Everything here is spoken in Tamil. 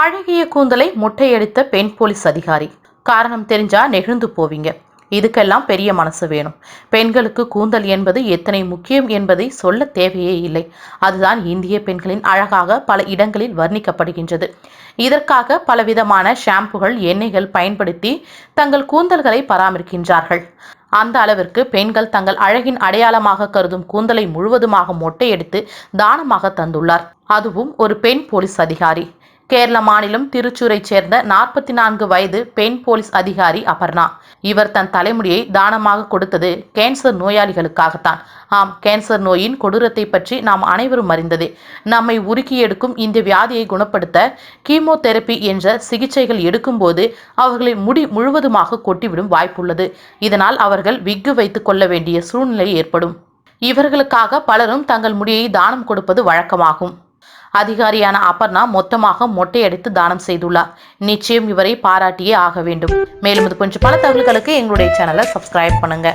அழகிய கூந்தலை முட்டையடித்த பெண் போலீஸ் அதிகாரி. காரணம் தெரிஞ்சா நெகிழ்ந்து போவீங்க. இதுக்கெல்லாம் பெரிய மனசு வேணும். பெண்களுக்கு கூந்தல் என்பது எத்தனை முக்கியம் என்பதை சொல்ல தேவையே இல்லை. அதுதான் இந்திய பெண்களின் அழகாக பல இடங்களில் வர்ணிக்கப்படுகின்றது. இதற்காக பலவிதமான ஷாம்புகள் எண்ணெய்கள் பயன்படுத்தி தங்கள் கூந்தல்களை பராமரிக்கின்றார்கள். அந்த அளவிற்கு பெண்கள் தங்கள் அழகின் அடையாளமாக கருதும் கூந்தலை முழுவதுமாக மொட்டையெடுத்து தானமாக தந்துள்ளார். அதுவும் ஒரு பெண் போலீஸ் அதிகாரி. கேரள மாநிலம் திருச்சூரைச் சேர்ந்த நாற்பத்தி நான்கு வயது பெண் போலீஸ் அதிகாரி அபர்ணா. இவர் தன் தலைமுடியை தானமாக கொடுத்தது கேன்சர் நோயாளிகளுக்காகத்தான். ஆம் கேன்சர் நோயின் கொடூரத்தை பற்றி நாம் அனைவரும் அறிந்ததே. நம்மை உருக்கி எடுக்கும் இந்த வியாதியை குணப்படுத்த கீமோதெரப்பி என்ற சிகிச்சைகள் எடுக்கும்போது அவர்களை முடி முழுவதுமாக கொட்டிவிடும் வாய்ப்புள்ளது. இதனால் அவர்கள் விக்கு வைத்துக் கொள்ள வேண்டிய சூழ்நிலை ஏற்படும். இவர்களுக்காக பலரும் தங்கள் முடியை தானம் கொடுப்பது வழக்கமாகும். அதிகாரியான அபர்ணா மொத்தமாக மொட்டையடித்து தானம் செய்துள்ளார். நிச்சயம் இவரை பாராட்டியே ஆக வேண்டும். மேலும் இது கொஞ்சம் பல தகவல்களுக்கு எங்களுடைய சேனலை சப்ஸ்கிரைப் பண்ணுங்க.